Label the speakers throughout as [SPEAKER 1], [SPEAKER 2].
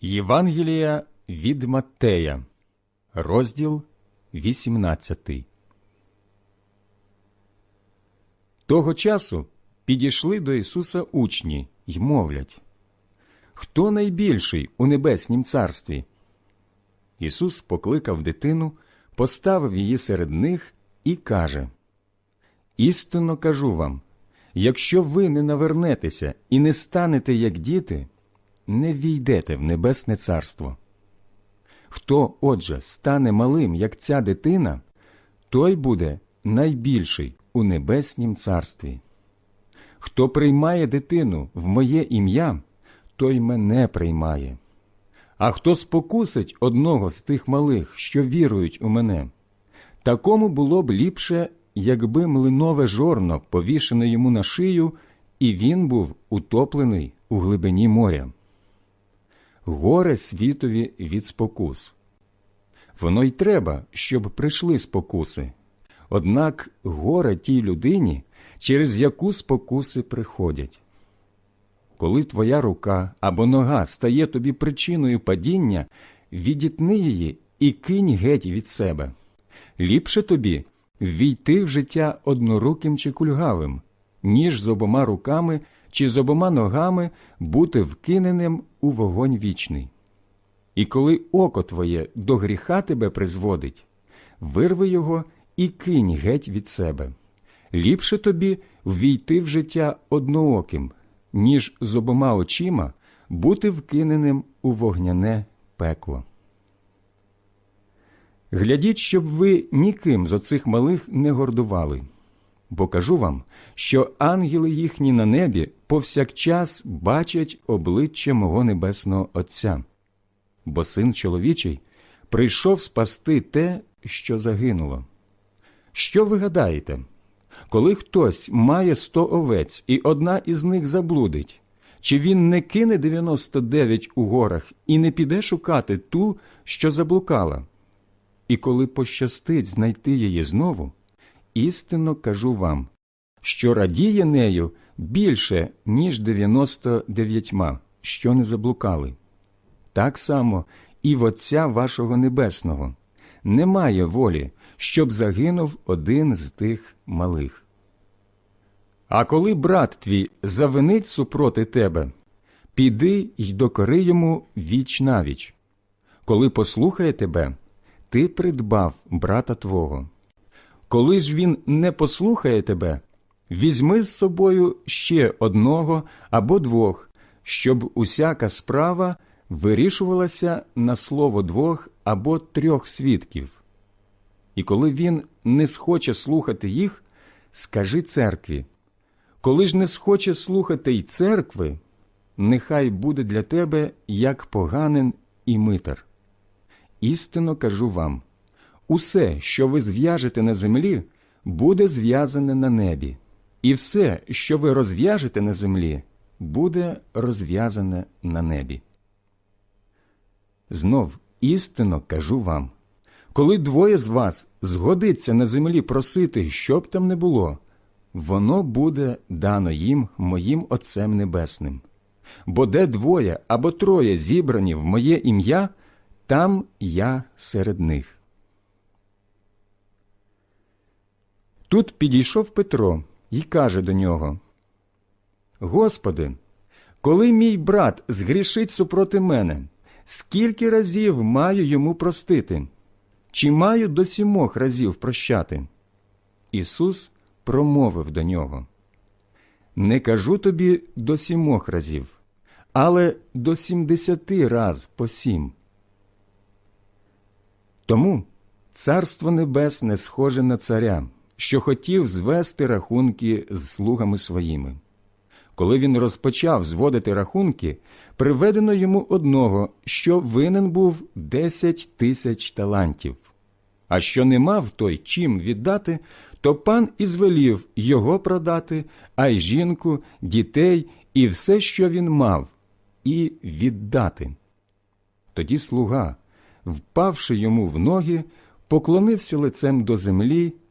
[SPEAKER 1] Євангелія від Маттея, розділ 18. Того часу підійшли до Ісуса учні й мовлять Хто найбільший у небеснім царстві? Ісус покликав дитину, поставив її серед них і каже Істинно кажу вам, якщо ви не навернетеся і не станете як діти, не війдете в небесне царство. Хто, отже, стане малим, як ця дитина, той буде найбільший у небеснім царстві. Хто приймає дитину в моє ім'я, той мене приймає. А хто спокусить одного з тих малих, що вірують у мене, такому було б ліпше, якби млинове жорно повішене йому на шию, і він був утоплений у глибині моря. Горе світові від спокус. Воно й треба, щоб прийшли спокуси. Однак горе тій людині, через яку спокуси приходять. Коли твоя рука або нога стає тобі причиною падіння, відітни її і кинь геть від себе. Ліпше тобі ввійти в життя одноруким чи кульгавим, ніж з обома руками чи з обома ногами бути вкиненим у вогонь вічний. І коли око твоє до гріха тебе призводить, вирви його і кинь геть від себе. Ліпше тобі ввійти в життя однооким, ніж з обома очима бути вкиненим у вогняне пекло. Глядіть, щоб ви ніким з оцих малих не гордували, бо кажу вам, що ангели їхні на небі повсякчас бачать обличчя мого небесного Отця, бо син чоловічий прийшов спасти те, що загинуло. Що ви гадаєте? Коли хтось має сто овець, і одна із них заблудить, чи він не кине 99 у горах і не піде шукати ту, що заблукала? І коли пощастить знайти її знову, істинно кажу вам, що радіє нею більше, ніж 99, що не заблукали. Так само і в Отця вашого Небесного немає волі, щоб загинув один з тих малих. А коли брат твій завинить супроти тебе, піди й докори йому віч навіч. Коли послухає тебе, ти придбав брата твого. Коли ж він не послухає тебе, візьми з собою ще одного або двох, щоб усяка справа вирішувалася на слово двох або трьох свідків. І коли він не схоче слухати їх, скажи церкві. Коли ж не схоче слухати й церкви, нехай буде для тебе як поганин і митар. Істинно кажу вам усе, що ви зв'яжете на землі, буде зв'язане на небі, і все, що ви розв'яжете на землі, буде розв'язане на небі. Знов істинно кажу вам коли двоє з вас згодиться на землі просити, що б там не було, воно буде дано їм моїм Отцем Небесним. Бо де двоє або троє зібрані в моє ім'я, там я серед них. Тут підійшов Петро і каже до нього Господи, коли мій брат згрішить супроти мене, скільки разів маю йому простити? Чи маю до сімох разів прощати? Ісус промовив до нього Не кажу тобі до сімох разів, але до сімдесяти раз по сім. Тому Царство Небесне схоже на царя, що хотів звести рахунки з слугами своїми. Коли він розпочав зводити рахунки, приведено йому одного, що винен був десять тисяч талантів. А що не мав той чим віддати, то пан і звелів його продати, а й жінку, дітей і все, що він мав, і віддати. Тоді слуга, впавши йому в ноги, поклонився лицем до землі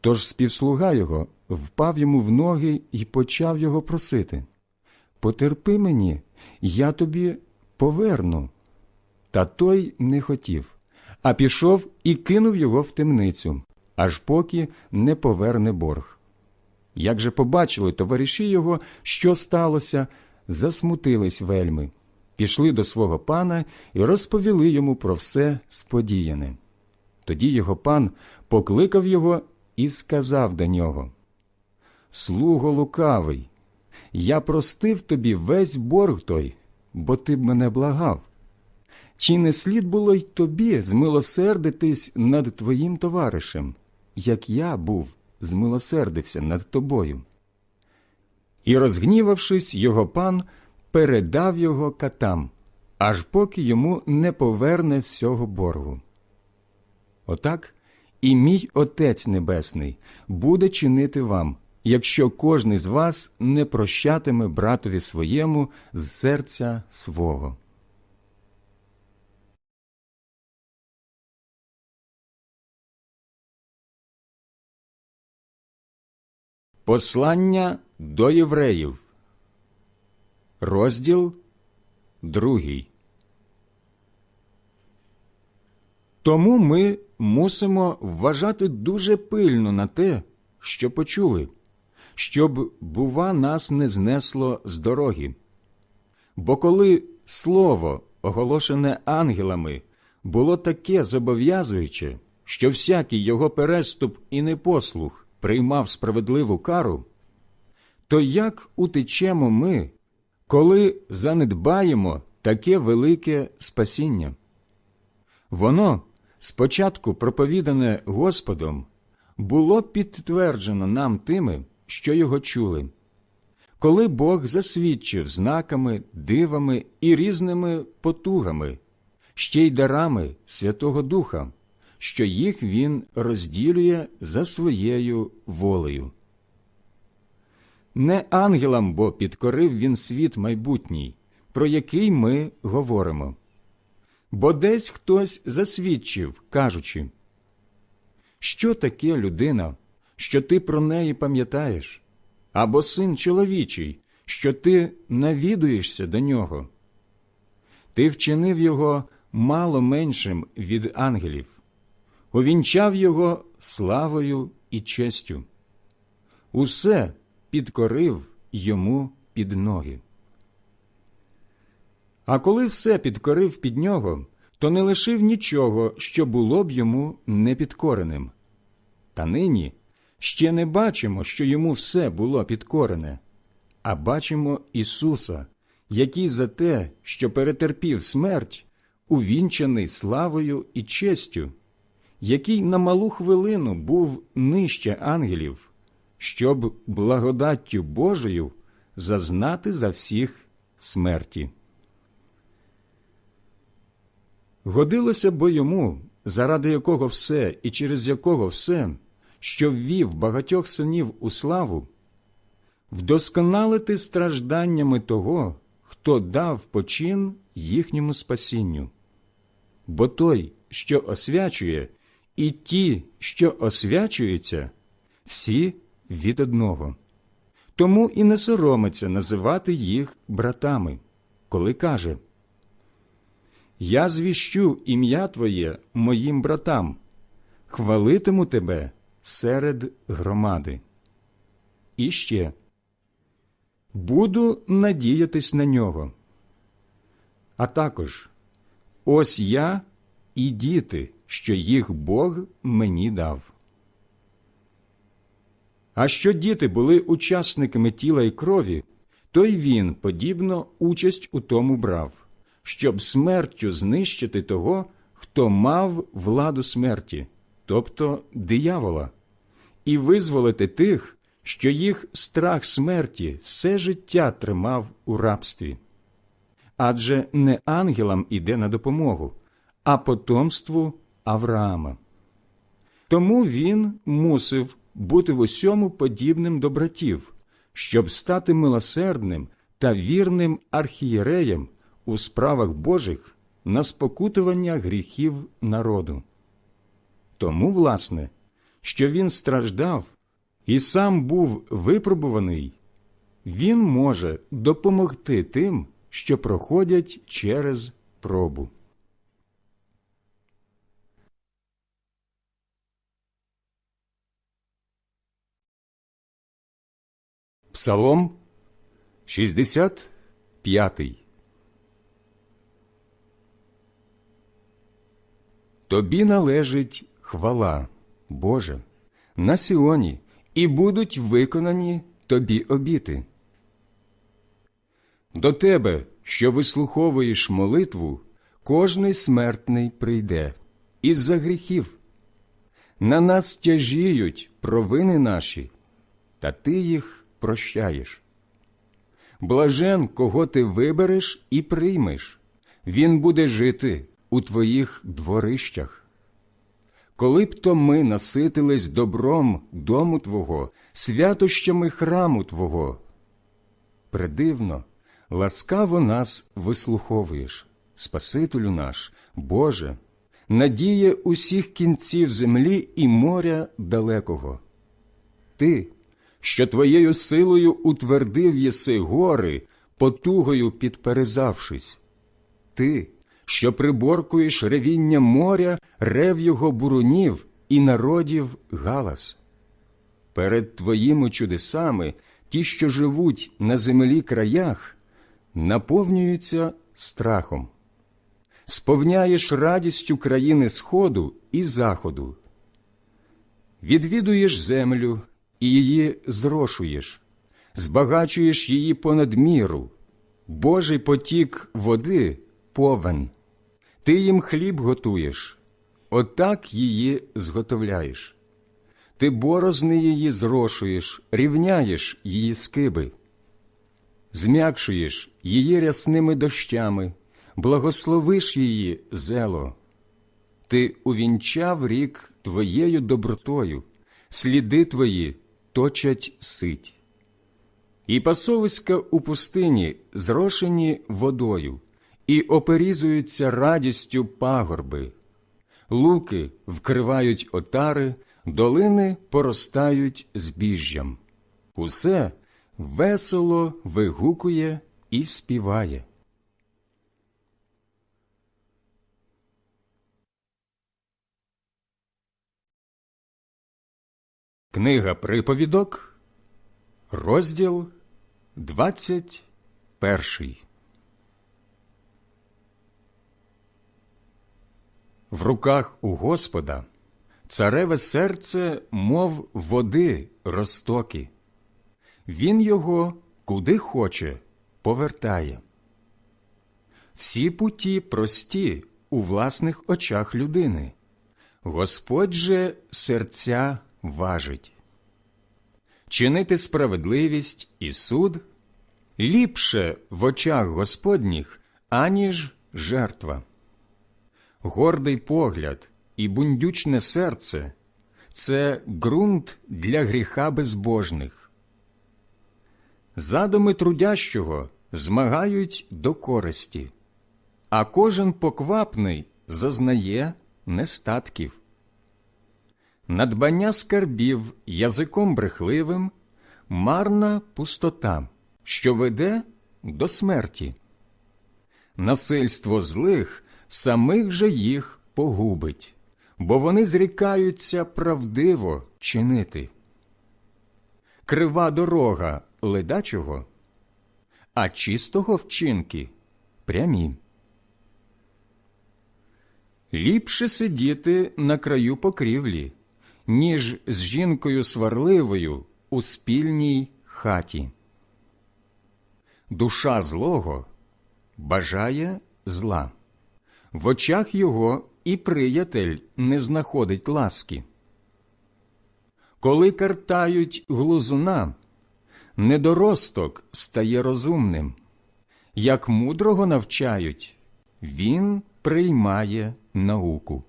[SPEAKER 1] Тож співслуга його впав йому в ноги і почав його просити Потерпи мені, я тобі поверну. Та той не хотів, а пішов і кинув його в темницю, аж поки не поверне борг. Як же побачили товариші його, що сталося, засмутились вельми, пішли до свого пана і розповіли йому про все сподіяне. Тоді його пан покликав його і сказав до нього Слуго лукавий, я простив тобі весь борг той, бо ти б мене благав. Чи не слід було й тобі змилосердитись над твоїм товаришем, як я був, змилосердився над тобою? І, розгнівавшись, його пан передав його катам, аж поки йому не поверне всього боргу. Отак і мій Отець Небесний буде чинити вам, якщо кожний з вас не прощатиме братові своєму з серця свого. Послання до євреїв, розділ другий. Тому ми мусимо вважати дуже пильно на те, що почули, щоб, бува, нас не знесло з дороги. Бо коли слово, оголошене ангелами, було таке зобов'язуюче, що всякий його переступ і непослух приймав справедливу кару, то як утечемо ми, коли занедбаємо таке велике спасіння? Воно, спочатку проповідане Господом, було підтверджено нам тими, що його чули. Коли Бог засвідчив знаками, дивами і різними потугами, ще й дарами Святого Духа, що їх Він розділює за своєю волею. Не ангелам бо підкорив він світ майбутній, про який ми говоримо. Бо десь хтось засвідчив, кажучи, що таке людина, що ти про неї пам'ятаєш, або син чоловічий, що ти навідуєшся до нього. Ти вчинив його мало меншим від ангелів, увінчав його славою і честю. Усе підкорив йому під ноги. А коли все підкорив під нього, то не лишив нічого, що було б йому непідкореним. Та нині ще не бачимо, що йому все було підкорене, а бачимо Ісуса, який за те, що перетерпів смерть, увінчаний славою і честю, який на малу хвилину був нижче ангелів, щоб благодаттю Божою зазнати за всіх смерті. Годилося бо йому, заради якого все і через якого все, що ввів багатьох синів у славу, вдосконалити стражданнями того, хто дав почин їхньому спасінню. Бо той, що освячує, і ті, що освячуються, всі від одного. Тому і не соромиться називати їх братами, коли каже Я звіщу ім'я Твоє моїм братам, хвалитиму тебе серед громади. І ще буду надіятись на нього. А також ось я і діти, що їх Бог мені дав. А що діти були учасниками тіла і крові, то й він, подібно, участь у тому брав, щоб смертю знищити того, хто мав владу смерті, тобто диявола, і визволити тих, що їх страх смерті все життя тримав у рабстві. адже не ангелам іде на допомогу, а потомству Авраама. Тому він мусив бути в усьому подібним до братів, щоб стати милосердним та вірним архієреєм у справах Божих на спокутування гріхів народу. Тому, власне, що він страждав і сам був випробуваний, він може допомогти тим, що проходять через пробу. Псалом 65 Тобі належить хвала, Боже, на Сіоні, і будуть виконані тобі обіти. До тебе, що вислуховуєш молитву, кожний смертний прийде із-за гріхів. На нас тяжіють провини наші, та ти їх прощаєш. Блажен, кого ти вибереш і приймеш, він буде жити у твоїх дворищах. Коли б то ми наситились добром дому Твого, святощами храму Твого. Придивно, ласкаво нас вислуховуєш, Спасителю наш, Боже, надія усіх кінців землі і моря далекого. Ти, що твоєю силою утвердив єси гори, потугою підперезавшись. Ти, що приборкуєш ревіння моря, рев його бурунів і народів галас. Перед твоїми чудесами ті, що живуть на землі краях, наповнюються страхом. Сповняєш радістю країни Сходу і Заходу. Відвідуєш землю і її зрошуєш, збагачуєш її понад міру, Божий потік води повен. Ти їм хліб готуєш, отак її зготовляєш. Ти борозни її зрошуєш, рівняєш її скиби, зм'якшуєш її рясними дощами, благословиш її зело. Ти увінчав рік твоєю добротою, сліди твої точать сить. І пасовиська у пустині зрошені водою, і оперізуються радістю пагорби, луки вкривають отари, долини поростають збіжжям. Усе весело вигукує і співає. Книга приповідок, розділ 21 В руках у Господа цареве серце, мов води розтоки. Він його куди хоче повертає. Всі путі прості у власних очах людини. Господь же серця важить. Чинити справедливість і суд ліпше в очах Господніх, аніж жертва. Гордий погляд і бундючне серце це ґрунт для гріха безбожних. Задуми трудящого змагають до користі, а кожен поквапний зазнає нестатків. Надбання скарбів язиком брехливим, марна пустота, що веде до смерті. Насильство злих самих же їх погубить, бо вони зрікаються правдиво чинити. Крива дорога ледачого, а чистого вчинки прямі. Ліпше сидіти на краю покрівлі, ніж з жінкою сварливою у спільній хаті. Душа злого бажає зла в очах його і приятель не знаходить ласки. Коли картають глузуна, недоросток стає розумним, як мудрого навчають, він приймає науку.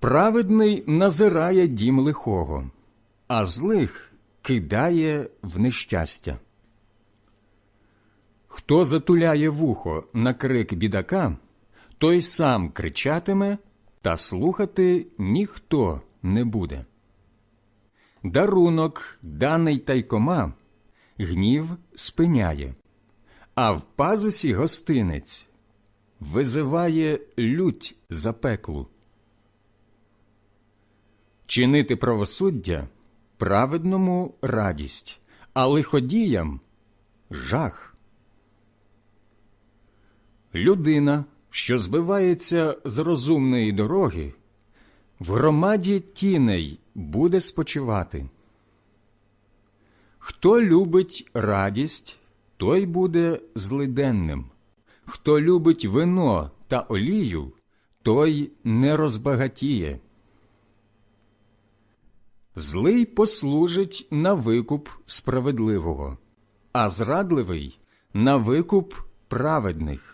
[SPEAKER 1] Праведний назирає дім лихого, а злих кидає в нещастя. Хто затуляє вухо на крик бідака, той сам кричатиме, та слухати ніхто не буде. Дарунок, даний тайкома, гнів спиняє, а в пазусі гостинець визиває лють запеклу. Чинити правосуддя праведному радість, а лиходіям жах. Людина, що збивається з розумної дороги, в громаді тіней буде спочивати. Хто любить радість, той буде злиденним. Хто любить вино та олію, той не розбагатіє. Злий послужить на викуп справедливого, а зрадливий на викуп праведних.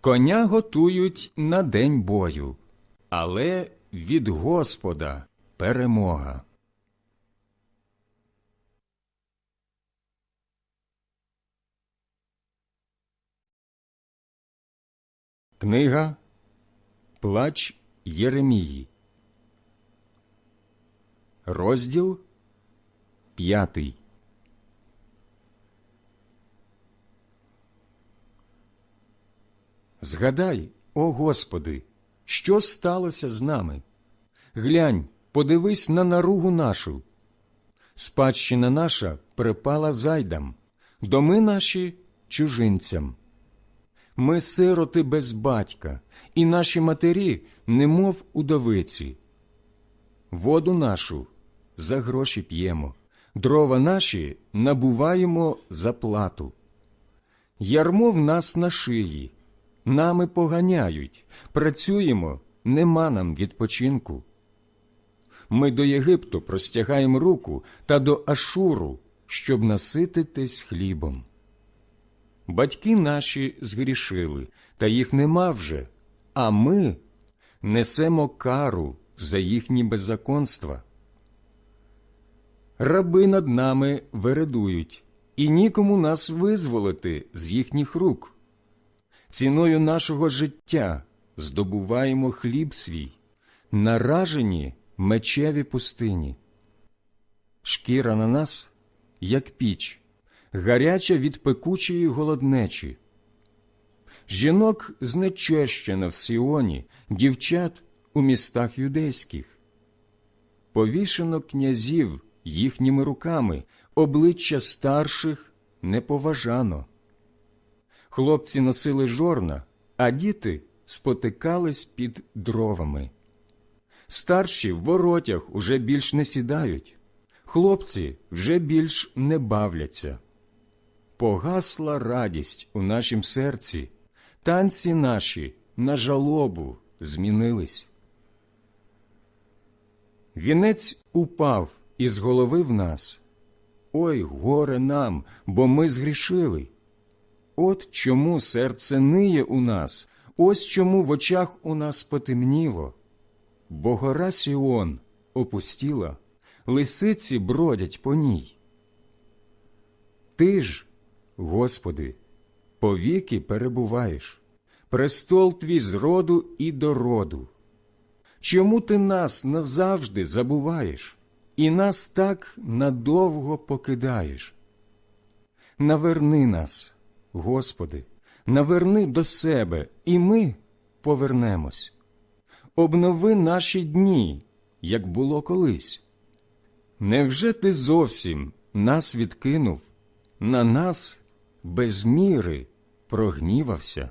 [SPEAKER 1] Коня готують на день бою, але від Господа перемога. Книга Плач Єремії. Розділ п'ятий. Згадай, о Господи, що сталося з нами? Глянь, подивись на наругу нашу. Спадщина наша припала зайдам, доми наші чужинцям. Ми сироти без батька, і наші матері, немов удовиці. Воду нашу за гроші п'ємо, дрова наші набуваємо за плату. Ярмо в нас на шиї, нами поганяють, працюємо, нема нам відпочинку. Ми до Єгипту простягаємо руку та до Ашуру, щоб насититись хлібом. Батьки наші згрішили, та їх нема вже, а ми несемо кару за їхні беззаконства. Раби над нами вередують, і нікому нас визволити з їхніх рук. Ціною нашого життя здобуваємо хліб свій, наражені мечеві пустині. Шкіра на нас, як піч, гаряча від пекучої голоднечі. Жінок знечещено в Сіоні, дівчат у містах юдейських. Повішено князів їхніми руками, обличчя старших не поважано. Хлопці носили жорна, а діти спотикались під дровами. Старші в воротях уже більш не сідають, хлопці вже більш не бавляться. Погасла радість у нашім серці, танці наші на жалобу змінились. Вінець упав із голови в нас. Ой, горе нам, бо ми згрішили. От чому серце ниє у нас, ось чому в очах у нас потемніло. Бо гора Сіон опустіла, лисиці бродять по ній. Ти ж, Господи, повіки перебуваєш, престол твій з роду і до роду. Чому ти нас назавжди забуваєш і нас так надовго покидаєш? Наверни нас, Господи, наверни до себе, і ми повернемось. Обнови наші дні, як було колись. Невже ти зовсім нас відкинув, на нас без міри прогнівався?